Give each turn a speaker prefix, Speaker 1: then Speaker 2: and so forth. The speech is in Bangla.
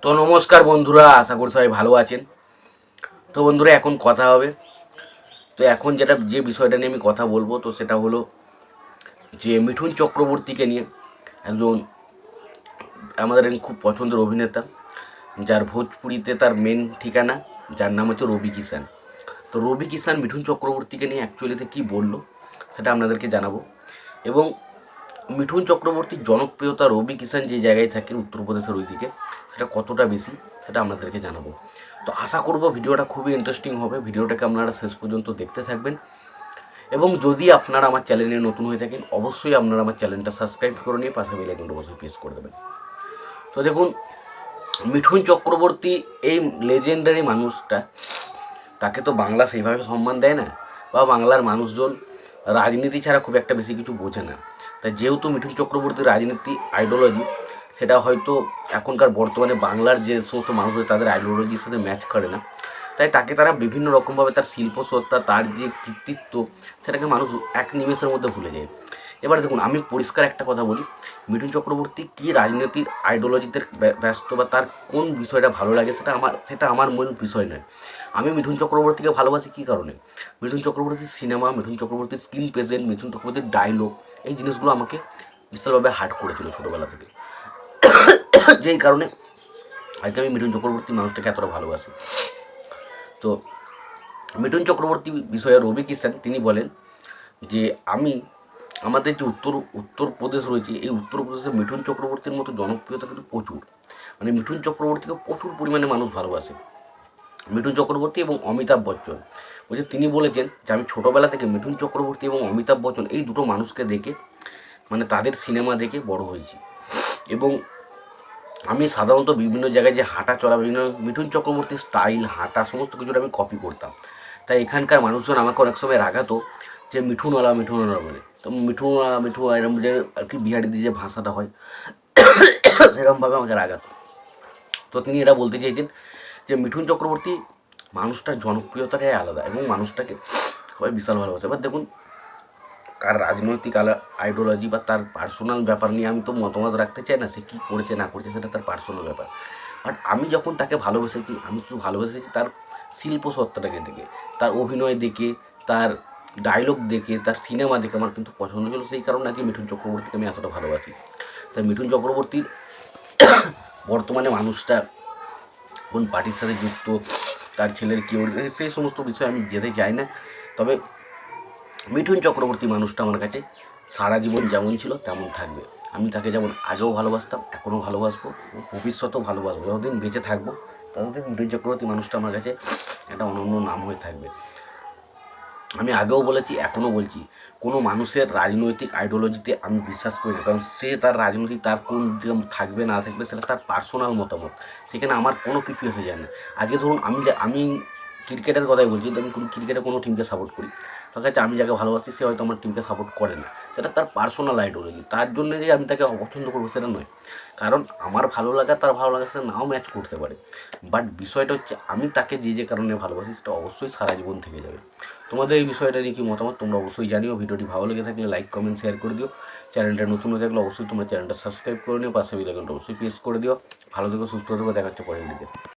Speaker 1: তো নমস্কার বন্ধুরা, আশা করি সবাই ভালো আছেন। তো বন্ধুরা, এখন কথা হবে। তো এখন যেটা, যে বিষয়টা নিয়ে আমি কথা বলব, তো সেটা হলো যে মিঠুন চক্রবর্তীকে নিয়ে একজন আমাদের খুব পছন্দের অভিনেতা, যার ভোজপুরিতে তার মেন ঠিকানা, যার নাম হচ্ছে রবি কিষান। তো রবি কিষান মিঠুন চক্রবর্তীকে নিয়ে অ্যাকচুয়ালিতে কী বলল, সেটা আপনাদেরকে জানাব। এবং মিঠুন চক্রবর্তীর জনপ্রিয়তা রবি কিষান যে জায়গায় থাকে উত্তরপ্রদেশের ওইদিকে, সেটা কতটা বেশি সেটা আপনাদেরকে জানাব। তো আশা করব ভিডিওটা খুবই ইন্টারেস্টিং হবে, ভিডিওটাকে আপনারা শেষ পর্যন্ত দেখতে থাকবেন। এবং যদি আপনারা আমার চ্যানেলে নতুন হয়ে থাকেন, অবশ্যই আপনারা আমার চ্যানেলটা সাবস্ক্রাইব করে নিয়ে পাশে বেল আইকনটা অবশ্যই প্রেস করে দেবেন। তো দেখুন, মিঠুন চক্রবর্তী এই লেজেন্ডারি মানুষটা, তাকে তো বাংলা সেইভাবে সম্মান দেয় না, বা বাংলার মানুষজন রাজনীতি ছাড়া খুব একটা বেশি কিছু বোঝে না। তাই যেহেতু মিঠুন চক্রবর্তীর রাজনীতি আইডিওলজি সেটা হয়তো এখনকার বর্তমানে বাংলার যে সমস্ত মানুষদের তাদের আইডিওলজির সাথে ম্যাচ করে না। তাই তাকে তারা বিভিন্ন রকমভাবে তার শিল্পসত্তা তার যে কৃতিত্ব, সেটাকে মানুষ এক নিমেষের মধ্যে ভুলে যায়। এবার দেখুন, আমি পরিষ্কার একটা কথা বলি। মিঠুন চক্রবর্তী কী রাজনীতির আইডিওলজিতে ব্যস্ত বা তার কোন বিষয়টা ভালো লাগে সেটা আমার সেটা আমার মূল বিষয় নয়। আমি মিঠুন চক্রবর্তীকে ভালোবাসি কী কারণে? মিঠুন চক্রবর্তীর সিনেমা মিঠুন চক্রবর্তীর স্ক্রিন প্রেজেন্ট মিঠুন চক্রবর্তীর ডায়লগ এই জিনিসগুলো আমাকে বিশালভাবে হার্ট করেছিল ছোটোবেলা থেকে। যেই কারণে আজকে আমি মিঠুন চক্রবর্তী মানুষটাকে এতটা ভালোবাসি। তো মিঠুন চক্রবর্তী বিষয়ে রবি কিষান তিনি বলেন যে, আমি, আমাদের যে উত্তর, উত্তরপ্রদেশ রয়েছে, এই উত্তরপ্রদেশে মিঠুন চক্রবর্তীর মতো জনপ্রিয়তা কিন্তু প্রচুর। মানে মিঠুন চক্রবর্তীকে প্রচুর পরিমাণে মানুষ ভালোবাসে। মিঠুন চক্রবর্তী এবং অমিতাভ বচ্চন। বলছে তিনি বলেছেন যে, আমি ছোটোবেলা থেকে মিঠুন চক্রবর্তী এবং অমিতাভ বচ্চন এই দুটো মানুষকে দেখে মানে তাদের সিনেমা দেখে বড় হয়েছি। এবং আমি সাধারণত বিভিন্ন জায়গায় যে হাঁটা চলা, বিভিন্ন মিঠুন চক্রবর্তীর স্টাইল, হাঁটা সমস্ত কিছুটা আমি কপি করতাম। তাই এখানকার মানুষজন আমাকে অনেক সময় রাগাতো যে, মিঠুনওয়ালা মিঠুনওয়ালা বলে। তো মিঠুনওয়ালা মিঠু এরকম যে আর কি বিহারিদের যে ভাষাটা হয় সেরকমভাবে আমাকে রাগাতো। তো তিনি এটা বলতে চেয়েছেন যে মিঠুন চক্রবর্তী মানুষটার জনপ্রিয়তাটাই আলাদা এবং মানুষটাকে সবাই বিশাল ভালোবাসে। এবার দেখুন, কার রাজনৈতিক আলা আইডিওলজি বা তার পার্সোনাল ব্যাপার নিয়ে আমি তো মতামত রাখতে চাই না, সে কী করেছে, না করেছে, সেটা তার পার্সোনাল ব্যাপার। বাট আমি যখন তাকে ভালোবেসেছি, আমি শুধু ভালোবেসেছি তার শিল্প সত্তাটাকে দেখে তার অভিনয় দেখে, তার ডায়লগ দেখে, তার সিনেমা দেখে আমার কিন্তু পছন্দ ছিল সেই কারণে আজকে মিঠুন চক্রবর্তীকে আমি এতটা ভালোবাসি। তাই মিঠুন চক্রবর্তীর বর্তমানে মানুষটা কোন পার্টির সাথে যুক্ত, তার ছেলের কী সেই সমস্ত বিষয়ে আমি যেতে চাই না। তবে মিঠুন চক্রবর্তী মানুষটা আমার কাছে সারা জীবন যেমন ছিল তেমন থাকবে। আমি তাকে যেমন আগেও ভালোবাসতাম, এখনও ভালোবাসবো, ভবিষ্যতেও ভালোবাসবো। যতদিন বেঁচে থাকব, ততদিন মিঠুন চক্রবর্তী মানুষটা আমার কাছে একটা অনন্য নাম হয়ে থাকবে। আমি আগেও বলেছি, এখনও বলছি, কোনো মানুষের রাজনৈতিক আইডিওলজিতে আমি বিশ্বাস করি না, কারণ সে তার রাজনৈতিক তার কোন থাকবে না থাকবে সেটা তার পার্সোনাল মতামত। সেখানে আমার কোনো কিছু এসে যায় না। আজকে ধরুন আমি আমি ক্রিকেটের কথাই বলছি আমি কোনো ক্রিকেটে কোনো টিমকে সাপোর্ট করি দেখা যাচ্ছে আমি যাকে ভালোবাসি, সে হয়তো আমার টিমকে সাপোর্ট করে না। সেটা তার পার্সোনাল আইডিওলজি তার জন্য যে আমি তাকে অপছন্দ করব সেটা নয়। কারণ আমার ভালো লাগা, তার ভালো লাগা, সেটা নাও ম্যাচ করতে পারে। বাট বিষয়টা হচ্ছে, আমি তাকে যে যে কারণে ভালোবাসি, সেটা অবশ্যই সারা জীবন থেকে যাবে। তোমাদের এই বিষয়টা নিয়ে কি মতামত, তোমরা অবশ্যই জানিও। ভিডিওটি ভালো লেগে থাকলে লাইক কমেন্ট শেয়ার করে দিও। চ্যানেলটা নতুন হয়ে থাকলে অবশ্যই তোমরা চ্যানেলটা সাবস্ক্রাইব করে নিও। পাশে বেল অবশ্যই প্রেস করে দিও। ভালো থেকো, সুস্থ থেকো, দেখা হচ্ছে পরের